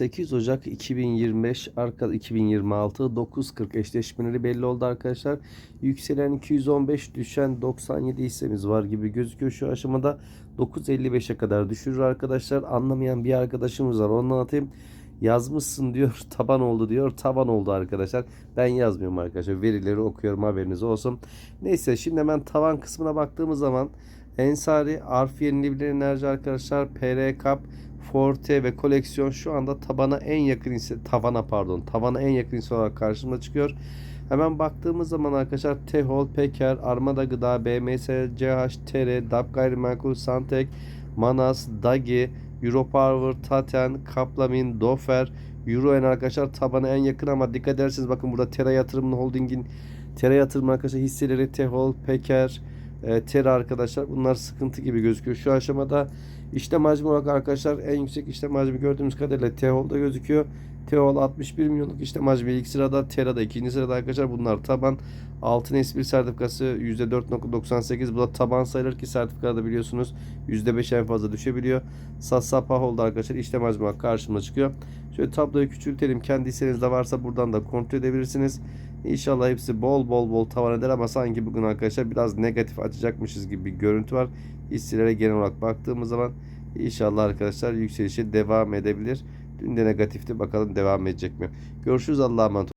8 Ocak 2025 arka 2026 9.40 eşleşmeleri belli oldu arkadaşlar. Yükselen 215 düşen 97 hissemiz var gibi gözüküyor şu aşamada. 9.55'e kadar düşürür arkadaşlar. Anlamayan bir arkadaşımız var. Onu anlatayım. Yazmışsın diyor taban oldu diyor taban oldu arkadaşlar. Ben yazmıyorum arkadaşlar. Verileri okuyorum haberiniz olsun. Neyse şimdi hemen tavan kısmına baktığımız zaman Ensari, Arf Yenilebilir Enerji arkadaşlar, PR Cup, Forte ve koleksiyon şu anda tabana en yakın hisse tavana pardon tavana en yakın hisse olarak karşımıza çıkıyor. Hemen baktığımız zaman arkadaşlar Tehol, Peker, Armada Gıda, BMS, CH, TR, DAP Gayrimenkul, Santek, Manas, Dagi, Europower, Taten, Kaplamin, Dofer, Euroen arkadaşlar tabana en yakın ama dikkat ederseniz bakın burada Tera Yatırımın Holding'in Tera Yatırım arkadaşlar hisseleri Tehol, Peker, e, Tera arkadaşlar bunlar sıkıntı gibi gözüküyor. Şu aşamada işlem hacmi olarak arkadaşlar en yüksek işlem hacmi gördüğümüz kadarıyla Tehol'da gözüküyor. Tehol 61 milyonluk işlem hacmi ilk sırada, Tera'da ikinci sırada arkadaşlar bunlar taban. Altın S1 sertifikası %4.98 bu da taban sayılır ki sertifikada biliyorsunuz %5 en fazla düşebiliyor. Sassa Pahol'da arkadaşlar işlem hacmi karşımıza çıkıyor. Şöyle tabloyu küçültelim. Kendi hissenizde varsa buradan da kontrol edebilirsiniz. İnşallah hepsi bol bol bol tavan eder ama sanki bugün arkadaşlar biraz negatif açacakmışız gibi bir görüntü var. Hisselere genel olarak baktığımız zaman inşallah arkadaşlar yükselişe devam edebilir. Dün de negatifti bakalım devam edecek mi? Görüşürüz Allah'a emanet.